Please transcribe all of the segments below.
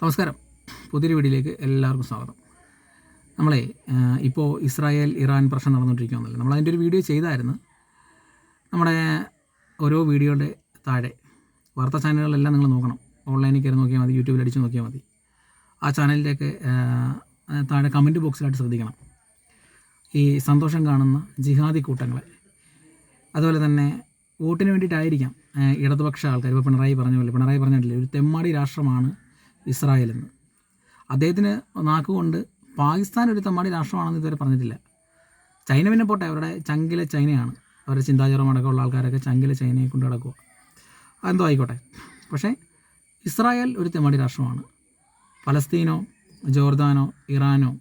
നമസ്കാരം. പുതിയൊരു വീഡിയോയിലേക്ക് എല്ലാവർക്കും സ്വാഗതം. നമ്മളെ ഇപ്പോൾ ഇസ്രായേൽ ഇറാൻ പ്രശ്നം നടന്നുകൊണ്ടിരിക്കുകയാണല്ലോ നമ്മൾ അതിന്റെ ഒരു വീഡിയോ ചെയ്തായിരുന്നു. നമ്മുടെ ഓരോ വീഡിയോയുടെ താഴെ വാർത്താ ചാനലുകളെല്ലാം നിങ്ങൾ നോക്കണം. ഓൺലൈനിൽ കയറി നോക്കിയാൽ മതി യൂട്യൂബിൽ അടിച്ച് നോക്കിയാൽ മതി. ആ ചാനലിന്റെയൊക്കെ താഴെ കമന്റ് ബോക്സിലായിട്ട് ശ്രദ്ധിക്കണം. ഈ സന്തോഷം കാണുന്ന ജിഹാദി കൂട്ടങ്ങളെ. അതുപോലെ തന്നെ വോട്ടിന് വേണ്ടിയിട്ടായിരിക്കാം ഇടതുപക്ഷ ആൾക്കാർ. ഇപ്പോൾ പിണറായി പറഞ്ഞ പോലെ പിണറായി പറഞ്ഞിട്ടില്ലേ ഒരു തെമ്മാടി രാഷ്ട്രമാണ് ഇസ്രായേൽ എന്ന് അദ്ദേഹത്തിന് നാക്കുകൊണ്ട് പാകിസ്ഥാൻ ഒരു തമ്മാടി രാഷ്ട്രമാണെന്ന് ഇതുവരെ പറഞ്ഞിട്ടില്ല. ചൈന പിന്നെ പോട്ടെ അവരുടെ ചങ്കിലെ ചൈനയാണ്. അവരുടെ ചിന്താചാരം അടക്കമുള്ള ആൾക്കാരൊക്കെ ചങ്കിലെ ചൈനയെ കൊണ്ട് നടക്കുക. അതെന്തോ ആയിക്കോട്ടെ. പക്ഷേ ഇസ്രായേൽ ഒരു തെമ്മാടി രാഷ്ട്രമാണ്. പലസ്തീനോ ജോർദാനോ ഇറാനോ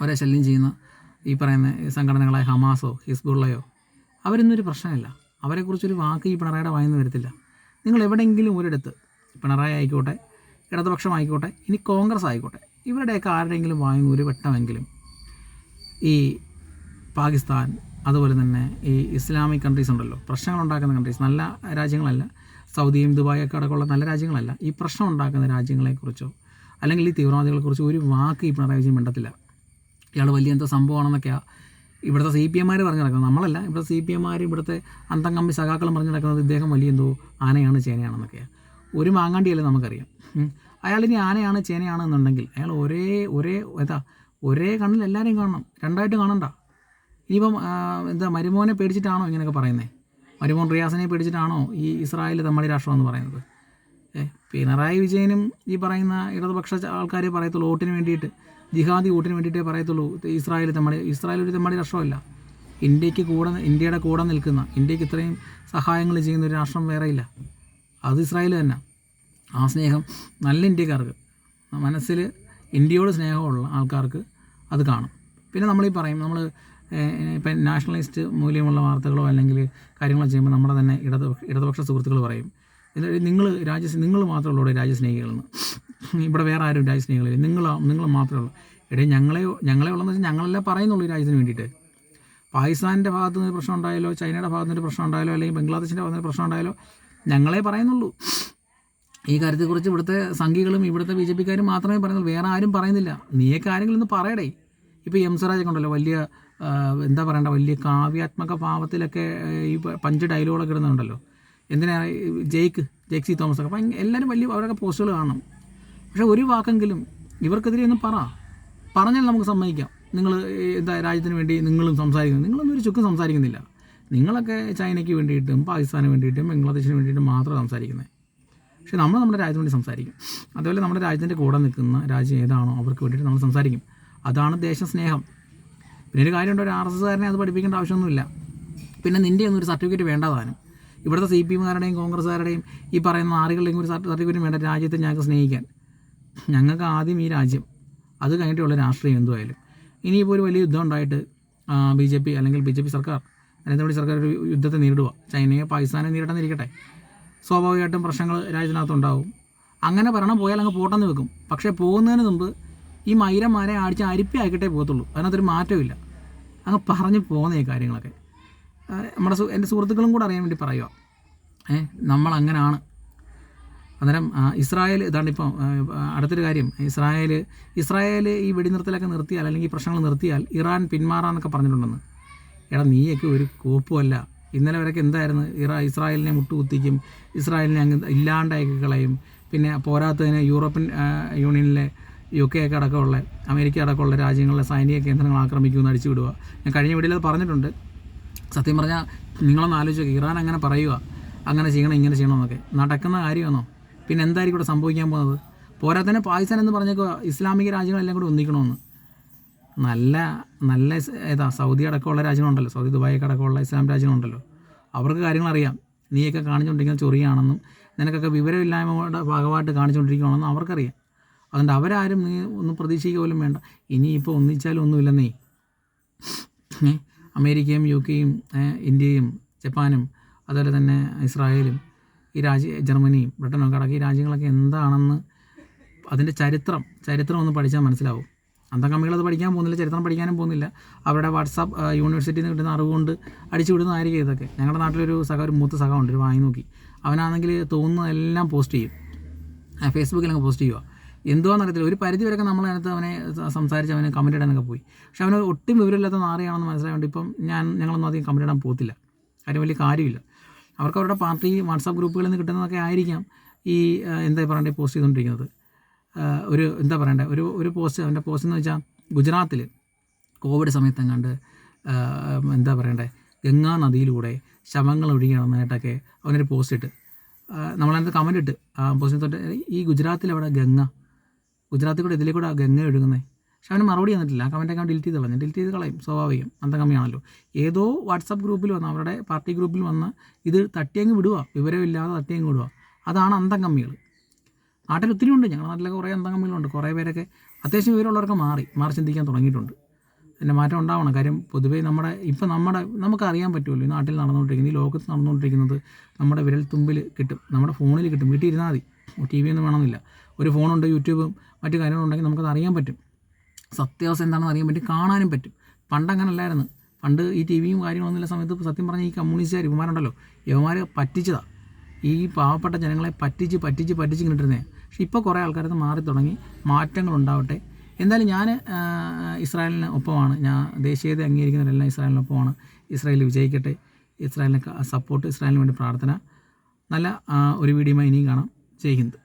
അവരെ ശല്യം ചെയ്യുന്ന ഈ പറയുന്ന സംഘടനകളായ ഹമാസോ ഹിസ്ബുള്ളയോ അവരൊന്നൊരു പ്രശ്നമില്ല. അവരെക്കുറിച്ചൊരു വാക്ക് ഈ പിണറായിയുടെ വായന്ന് വരത്തില്ല. നിങ്ങൾ എവിടെയെങ്കിലും ഒരിടത്ത് പിണറായി ആയിക്കോട്ടെ ഇടതുപക്ഷമായിക്കോട്ടെ ഇനി കോൺഗ്രസ് ആയിക്കോട്ടെ. ഇവരുടെയൊക്കെ ആരുടെയെങ്കിലും വായന്ന് ഒരു വെട്ടമെങ്കിലും ഈ പാകിസ്ഥാൻ അതുപോലെ തന്നെ ഈ ഇസ്ലാമിക് കൺട്രീസ് ഉണ്ടല്ലോ പ്രശ്നങ്ങൾ ഉണ്ടാക്കുന്ന കൺട്രീസ് നല്ല രാജ്യങ്ങളല്ല. സൗദിയും ദുബായൊക്കെ അടക്കമുള്ള നല്ല രാജ്യങ്ങളല്ല. ഈ പ്രശ്നം ഉണ്ടാക്കുന്ന രാജ്യങ്ങളെക്കുറിച്ചോ അല്ലെങ്കിൽ ഈ തീവ്രവാദികളെക്കുറിച്ചോ ഒരു വാക്ക് ഈ പിണറായി വിജയൻ മിണ്ടത്തില്ല. ഇയാൾ വലിയ എന്തോ സംഭവമാണെന്നൊക്കെയാണ് ഇവിടുത്തെ സി പി എമാർ പറഞ്ഞു നടക്കുന്നത്. നമ്മളല്ല ഇവിടുത്തെ സി പി എമാർ ഇവിടുത്തെ അന്തം കമ്പി സഖാക്കളും പറഞ്ഞു നടക്കുന്നത് ഇദ്ദേഹം വലിയ എന്തോ ആനയാണ് ചേനയാണെന്നൊക്കെയാണ് ഒരു മാങ്ങാണ്ടിയല്ലേ നമുക്കറിയാം. അയാൾ അയാളിനി ആനയാണ് ചേനയാണ് എന്നുണ്ടെങ്കിൽ അയാൾ ഒരേ ഒരേ എന്താ ഒരേ കണ്ണിൽ എല്ലാവരെയും കാണണം. രണ്ടായിട്ട് കാണണ്ട. ഇനിയിപ്പം എന്താ മരുമോനെ പേടിച്ചിട്ടാണോ ഇങ്ങനെയൊക്കെ പറയുന്നത് മരുമോൻ റിയാസിനെ പേടിച്ചിട്ടാണോ ഈ ഇസ്രായേൽ നമ്മുടെ രാഷ്ട്രം എന്ന് പറയുന്നത്? പിണറായി വിജയനും ഈ പറയുന്ന ഇടതുപക്ഷ ആൾക്കാരെ പറയത്തുള്ളൂ. വോട്ടിന് വേണ്ടിയിട്ട് ജിഹാദി വോട്ടിന് വേണ്ടിയിട്ടേ പറയത്തുള്ളൂ. ഇസ്രായേൽ തമ്മടി ഇസ്രായേൽ ഒരു തമ്മടി രാഷ്ട്രമല്ല. ഇന്ത്യയ്ക്ക് കൂടെ ഇന്ത്യയുടെ കൂടെ നിൽക്കുന്ന ഇന്ത്യയ്ക്ക് ഇത്രയും സഹായങ്ങൾ ചെയ്യുന്ന ഒരു രാഷ്ട്രം വേറെയില്ല അത് ഇസ്രായേൽ തന്നെ. ആ സ്നേഹം നല്ല ഇന്ത്യക്കാർക്ക് മനസ്സിൽ ഇന്ത്യയോട് സ്നേഹമുള്ള ആൾക്കാർക്ക് അത് കാണും. പിന്നെ നമ്മളീ പറയും നമ്മൾ ഇപ്പം നാഷണലിസ്റ്റ് മൂല്യമുള്ള വാർത്തകളോ അല്ലെങ്കിൽ കാര്യങ്ങളോ ചെയ്യുമ്പോൾ നമ്മുടെ തന്നെ ഇടത് ഇടതുപക്ഷ സുഹൃത്തുക്കൾ പറയും നിങ്ങൾ രാജ്യ നിങ്ങൾ മാത്രമേ ഉള്ളൂ രാജ്യസ്നേഹികളെന്ന് ഇവിടെ വേറെ ആരും രാജ്യസ്നേഹികളില്ല നിങ്ങൾ നിങ്ങൾ മാത്രമേ ഉള്ളൂ. എടേ ഞങ്ങളെ ഞങ്ങളെ ഉള്ളതെന്ന് വെച്ചാൽ ഞങ്ങളെല്ലാം പറയുന്നുള്ളൂ ഈ രാജ്യത്തിന് വേണ്ടിയിട്ട്. പാകിസ്ഥാന്റെ ഭാഗത്ത് നിന്ന് പ്രശ്നം ഉണ്ടായാലോ ചൈനയുടെ ഭാഗത്ത് നിന്ന് പ്രശ്നം ഉണ്ടായാലോ അല്ലെങ്കിൽ ബംഗ്ലാദേശിന്റെ ഭാഗത്ത് നിന്ന് പ്രശ്നം ഉണ്ടായാലോ ഞങ്ങളെ പറയുന്നുള്ളൂ. ഈ കാര്യത്തെക്കുറിച്ച് ഇവിടുത്തെ സംഘികളും ഇവിടുത്തെ ബി ജെ പിക്കാരും മാത്രമേ പറയുന്നുള്ളൂ. വേറെ ആരും പറയുന്നില്ല. നീയൊക്കെ ആരെങ്കിലും ഒന്ന് പറയടേ. ഇപ്പോൾ എം സ്വരാജൊക്കെ ഉണ്ടല്ലോ വലിയ എന്താ പറയണ്ട വലിയ കാവ്യാത്മക ഭാവത്തിലൊക്കെ ഈ പഞ്ച് ഡയലോഗൊക്കെ ഇടുന്നുണ്ടല്ലോ. എന്തിനാണ് ജെയ്ക്ക് ജയ്ക്ക് സി തോമസ് ഒക്കെ. അപ്പം എല്ലാവരും വലിയ അവരൊക്കെ പോസ്റ്റുകൾ കാണണം. പക്ഷേ ഒരു വാക്കെങ്കിലും ഇവർക്കെതിരെ ഒന്നും പറ. പറഞ്ഞാൽ നമുക്ക് സമ്മതിക്കാം. നിങ്ങൾ എന്താ രാജ്യത്തിന് വേണ്ടി നിങ്ങളും സംസാരിക്കുന്നു. നിങ്ങളൊന്നും ഒരു ചുക്കും സംസാരിക്കുന്നില്ല. നിങ്ങളൊക്കെ ചൈനയ്ക്ക് വേണ്ടിയിട്ടും പാകിസ്ഥാന് വേണ്ടിയിട്ടും ബംഗ്ലാദേശിന് വേണ്ടിയിട്ടും മാത്രം സംസാരിക്കുന്നത് പക്ഷേ നമ്മൾ നമ്മുടെ രാജ്യത്തിന് വേണ്ടി സംസാരിക്കും. അതുപോലെ നമ്മുടെ രാജ്യത്തിന്റെ കൂടെ നിൽക്കുന്ന രാജ്യം ഏതാണോ അവർക്ക് വേണ്ടിയിട്ട് നമ്മൾ സംസാരിക്കും. അതാണ് ദേശസ്നേഹം പിന്നെ ഒരു കാര്യമുണ്ട് ഒരു ആർ എസ് എസ്കാരനെ അത് പഠിപ്പിക്കേണ്ട ആവശ്യമൊന്നുമില്ല. പിന്നെ നിന്റെ ഒന്നും ഒരു സർട്ടിഫിക്കറ്റ് വേണ്ടതാനും ഇവിടുത്തെ സി പി എമ്മുകാരുടെയും കോൺഗ്രസ്സുകാരുടെയും ഈ പറയുന്ന ആറുകളുടെയും ഒരു സർട്ടിഫിക്കറ്റ് വേണ്ട രാജ്യത്തെ ഞങ്ങൾക്ക് സ്നേഹിക്കാൻ. ഞങ്ങൾക്ക് ആദ്യം ഈ രാജ്യം അത് കഴിഞ്ഞിട്ടുള്ള രാഷ്ട്രീയം എന്തുമായാലും ഇനിയിപ്പോൾ ഒരു വലിയ യുദ്ധം ഉണ്ടായിട്ട് ബി ജെ പി അല്ലെങ്കിൽ ബി ജെ പി സർക്കാർ നരേന്ദ്രമോദി സർക്കാർ ഒരു യുദ്ധത്തെ നേരിടുക. ചൈനയെ പാകിസ്ഥാനെ നേരിടാന്നിരിക്കട്ടെ സ്വാഭാവികമായിട്ടും പ്രശ്നങ്ങൾ രാജ്യത്തിനകത്തുണ്ടാവും. അങ്ങനെ ഭരണം പോയാൽ അങ്ങ് പോട്ടെന്ന് വെക്കും. പക്ഷേ പോകുന്നതിന് മുമ്പ് ഈ മൈരന്മാരെ അടിച്ച് അരിപ്പി ആക്കിയിട്ടേ പോകത്തുള്ളൂ. അതിനകത്തൊരു മാറ്റമില്ല അങ്ങ് പറഞ്ഞ് പോകുന്ന ഈ കാര്യങ്ങളൊക്കെ. നമ്മുടെ എന്റെ സുഹൃത്തുക്കളും കൂടെ അറിയാൻ വേണ്ടി പറയുക ഏ നമ്മൾ അങ്ങനെയാണ് അന്നേരം ഇസ്രായേൽ ഇതാണ് ഇപ്പം അടുത്തൊരു കാര്യം. ഇസ്രായേൽ ഇസ്രായേൽ ഈ വെടിനിർത്തലൊക്കെ നിർത്തിയാൽ അല്ലെങ്കിൽ പ്രശ്നങ്ങൾ നിർത്തിയാൽ ഇറാൻ പിന്മാറാന്നൊക്കെ പറഞ്ഞിട്ടുണ്ടെന്ന്. എടാ നീയൊക്കെ ഒരു കോപ്പുമല്ല ഇന്നലെ വരെയൊക്കെ എന്തായിരുന്നു? ഇറാ ഇസ്രായേലിനെ മുട്ടുകുത്തിക്കും ഇസ്രായേലിനെ അങ്ങ് ഇല്ലാണ്ടാക്കി കളയും. പിന്നെ പോരാത്തതിന് യൂറോപ്യൻ യൂണിയനിലെ യു കെ ഒക്കെ അടക്കമുള്ള അമേരിക്ക അടക്കമുള്ള രാജ്യങ്ങളിലെ സൈനിക കേന്ദ്രങ്ങൾ ആക്രമിക്കുമെന്ന് അടിച്ചു വിടുക. ഞാൻ കഴിഞ്ഞ വീഡിയോയിൽ അത് പറഞ്ഞിട്ടുണ്ട്. സത്യം പറഞ്ഞാൽ നിങ്ങളൊന്ന് ആലോചിച്ച് നോക്കുക ഇറാൻ അങ്ങനെ പറയുക അങ്ങനെ ചെയ്യണം ഇങ്ങനെ ചെയ്യണമെന്നൊക്കെ നടക്കുന്ന കാര്യമാണോ? പിന്നെ എന്തായിരിക്കും ഇവിടെ സംഭവിക്കാൻ പോകുന്നത്? പോരാത്തന്നെ പാകിസ്ഥാൻ എന്ന് പറഞ്ഞേക്കുക ഇസ്ലാമിക രാജ്യങ്ങളെല്ലാം കൂടി ഒന്നിക്കണമെന്ന്. നല്ല നല്ല ഏതാ സൗദി അടക്കമുള്ള രാജ്യങ്ങളുണ്ടല്ലോ. സൗദി ദുബായ് അടക്കമുള്ള ഇസ്ലാം രാജ്യങ്ങളുണ്ടല്ലോ. അവർക്ക് കാര്യങ്ങൾ അറിയാം നീയൊക്കെ കാണിച്ചുകൊണ്ടിരിക്കുന്ന ചൊറിയാണെന്നും നിനക്കൊക്കെ വിവരമില്ലായ്മയുടെ ഭാഗമായിട്ട് കാണിച്ചുകൊണ്ടിരിക്കുകയാണെന്നും അവർക്കറിയാം. അതുകൊണ്ട് അവരാരും നീ ഒന്നും പ്രതീക്ഷിക്കുക പോലും വേണ്ട. ഇനിയിപ്പോൾ ഒന്നിച്ചാലും ഒന്നുമില്ലെന്നേ. അമേരിക്കയും യു കെയും ഇന്ത്യയും ജപ്പാനും അതുപോലെ തന്നെ ഇസ്രായേലും ഈ രാജ്യ ജർമ്മനിയും ബ്രിട്ടനും ഒക്കെ അടക്കം ഈ രാജ്യങ്ങളൊക്കെ എന്താണെന്ന് അതിന്റെ ചരിത്രം ചരിത്രം ഒന്ന് പഠിച്ചാൽ മനസ്സിലാവും. അന്തംകമ്മികൾ അത് പഠിക്കാൻ പോകുന്നില്ല ചരിത്രം പഠിക്കാനും പോകുന്നില്ല. അവരുടെ വാട്സാപ്പ് യൂണിവേഴ്സിറ്റിയിൽ നിന്ന് കിട്ടുന്ന അറിവുകൊണ്ട് അടിച്ചു വിടുന്നതായിരിക്കും ഇതൊക്കെ. ഞങ്ങളുടെ നാട്ടിലൊരു സഹ ഒരു മൂത്ത സഹ ഉണ്ട് ഒരു വാങ്ങി നോക്കി. അവനാണെങ്കിൽ തോന്നുന്നതെല്ലാം പോസ്റ്റ് ചെയ്യും. ഫേസ്ബുക്കിൽ അങ്ങ് പോസ്റ്റ് ചെയ്യുക എന്തുവാണെന്നറിയത്തില്ല ഒരു പരിധി വരെയൊക്കെ നമ്മൾ അതിനകത്ത് അവനെ സംസാരിച്ച് അവന് കമന്റ് ഇടാനൊക്കെ പോയി. പക്ഷെ അവന് ഒട്ടും വിവരമില്ലാത്ത നാറിയാണെന്ന് മനസ്സിലായതുകൊണ്ട് ഇപ്പം ഞാൻ ഞങ്ങളൊന്നും അധികം കമന്റ് ഇടാൻ പോകത്തില്ല. കാര്യം വലിയ കാര്യമില്ല. അവർക്ക് അവരുടെ പാർട്ടി വാട്സാപ്പ് ഗ്രൂപ്പുകളിൽ നിന്ന് കിട്ടുന്നതൊക്കെ ആയിരിക്കാം ഈ എന്താ പറയണ്ടേ പോസ്റ്റ് ചെയ്തുകൊണ്ടിരിക്കുന്നത്. ഒരു എന്താ പറയണ്ടേ ഒരു ഒരു പോസ്റ്റ് അവന്റെ പോസ്റ്റ് എന്ന് വെച്ചാൽ ഗുജറാത്തിൽ കോവിഡ് സമയത്തും കണ്ട് എന്താ പറയണ്ടേ ഗംഗാ നദിയിലൂടെ ശവങ്ങൾ ഒഴുകി നടന്നതായിട്ടൊക്കെ അവനൊരു പോസ്റ്റ് ഇട്ട്. നമ്മളതിന്റെ കമന്റ് ഇട്ട്. ആ പോസ്റ്റിന് തൊട്ട് ഈ ഗുജറാത്തിൽ അവിടെ ഗംഗ. ഗുജറാത്തിൽ കൂടെ ഇതിലേ കൂടെ ഗംഗ ഒഴുകുന്നത് പക്ഷെ അവന് മറുപടി തന്നിട്ടില്ല. ആ കമന്റൊക്കെ അവൻ ഡിലീറ്റ് ചെയ്ത് പറഞ്ഞു ഡിലീറ്റ് ചെയ്ത് കളയും സ്വാഭാവികം. അന്തകമ്മിയാണല്ലോ ഏതോ വാട്സാപ്പ് ഗ്രൂപ്പിൽ വന്ന് അവരുടെ പാർട്ടി ഗ്രൂപ്പിൽ വന്ന് ഇത് തട്ടിയങ്ങ് വിടുക വിവരമില്ലാതെ തട്ടിയങ്ങ് വിടുക അതാണ് അന്തംകമ്മികൾ നാട്ടിൽ ഒത്തിരി ഉണ്ട്. ഞങ്ങളുടെ നാട്ടിലൊക്കെ കുറേ അന്തംകമ്മികളുണ്ട് കുറേ പേരൊക്കെ അത്യാവശ്യം വിവരമുള്ളവരൊക്കെ മാറി മാറി ചിന്തിക്കാൻ തുടങ്ങിയിട്ടുണ്ട്. അതിന്റെ മാറ്റം ഉണ്ടാവണം. കാര്യം പൊതുവേ നമ്മുടെ ഇപ്പം നമ്മുടെ നമുക്ക് അറിയാൻ പറ്റുമല്ലോ. ഈ നാട്ടിൽ നടന്നുകൊണ്ടിരിക്കുന്നത് ഈ ലോകത്ത് നടന്നുകൊണ്ടിരിക്കുന്നത് നമ്മുടെ വിരൽ തുമ്പിൽ കിട്ടും. നമ്മുടെ ഫോണിൽ കിട്ടും. വീട്ടിൽ ഇരുന്നാൽ മതി. ടി വി ഒന്നും വേണമെന്നില്ല. ഒരു ഫോണുണ്ട് യൂട്യൂബും മറ്റു കാര്യങ്ങളുണ്ടെങ്കിൽ നമുക്കത് അറിയാൻ പറ്റും. സത്യാവസ്ഥ എന്താണെന്ന് അറിയാൻ പറ്റും. കാണാനും പറ്റും. പണ്ട് അങ്ങനെ അല്ലായിരുന്നു പണ്ട് ഈ ടി വിയും കാര്യങ്ങളൊന്നുമില്ല സമയത്ത് സത്യം പറഞ്ഞാൽ ഈ കമ്മ്യൂണിസ്റ്റുകാർ ഇവന്മാരുണ്ടല്ലോ. ഇവന്മാർ പറ്റിച്ചതാണ് ഈ പാവപ്പെട്ട ജനങ്ങളെ പറ്റിച്ച് പറ്റിച്ച് പറ്റിച്ച് ഇങ്ങിട്ടിരുന്നേ പക്ഷെ ഇപ്പോൾ കുറേ ആൾക്കാരത് മാറി തുടങ്ങി. മാറ്റങ്ങൾ ഉണ്ടാവട്ടെ. എന്തായാലും ഞാൻ ഇസ്രായേലിന് ഒപ്പമാണ്. ഞാൻ ദേശീയത അംഗീകരിക്കുന്നവരെല്ലാം ഇസ്രായേലിനൊപ്പമാണ് ഇസ്രായേൽ വിജയിക്കട്ടെ. ഇസ്രായേലിനെ സപ്പോർട്ട് ഇസ്രായേലിന് വേണ്ടി പ്രാർത്ഥന. നല്ല ഒരു വീഡിയോ ഇനിയും കാണാം. ജയ് ഹിന്ദ്.